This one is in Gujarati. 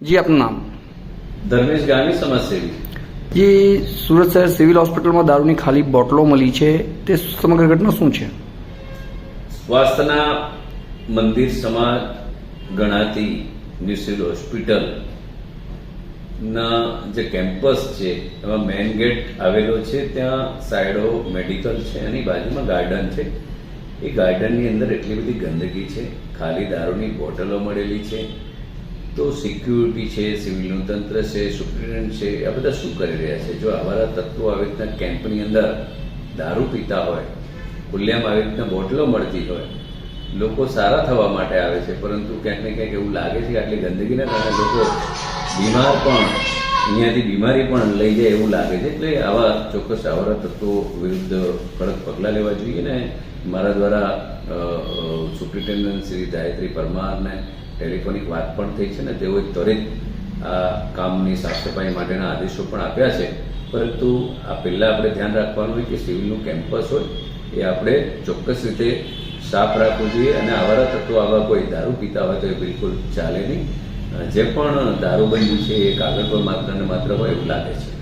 જી આપનું નામ ધર્મેશ ગામી સમાજસેવી જે સુરત શહેર સિવિલ હોસ્પિટલમાં દારૂની ખાલી બોટલો મળી છે તે સમગ્ર ઘટના શું છે સ્વાસ્થ્યના મંદિર સમાજ ગણાતી ન્યૂ સિવિલ હોસ્પિટલ ના જે કેમ્પસ છે એમાં મેઇન ગેટ આવેલો છે ત્યાં સાઈડો મેડિકલ છે એની બાજુમાં ગાર્ડન છે એ ગાર્ડનની અંદર એટલી બધી ગંદકી છે ખાલી દારૂની બોટલો મળેલી છે તો સિક્યુરિટી છે, સિવિલનું તંત્ર છે, સુપ્રિન્ટેન્ડન્ટ છે, આ બધા શું કરી રહ્યા છે? જો આવા તત્વો આવી રીતના કેમ્પની અંદર દારૂ પીતા હોય ખુલ્લેમ આવી રીતના બોટલો મળતી હોય, લોકો સારા થવા માટે આવે છે, પરંતુ ક્યાંક ને ક્યાંક એવું લાગે છે કે આટલી ગંદકીના કારણે લોકો બીમાર પણ અહીંયાથી બીમારી પણ લઈ જાય એવું લાગે છે. એટલે આવા ચોક્કસ આવરા તત્વો વિરુદ્ધ કડક પગલાં લેવા જોઈએ ને મારા દ્વારા સુપ્રિન્ટેન્ડન્ટ શ્રી ગાયત્રી પરમારને ટેલિફોનિક વાત પણ થઈ છે ને તેઓએ ત્વરિત આ કામની સાફ સફાઈ માટેના આદેશો પણ આપ્યા છે. પરંતુ આ પહેલાં આપણે ધ્યાન રાખવાનું હોય કે સિવિલનું કેમ્પસ હોય, એ આપણે ચોક્કસ રીતે સાફ રાખવું જોઈએ અને આવારા તત્વો આવા કોઈ દારૂ પીતા હોય તો એ બિલકુલ ચાલે નહીં. જે પણ દારૂબંધી છે એ કાગળ પર માત્ર ને માત્ર હોય એવું લાગે છે.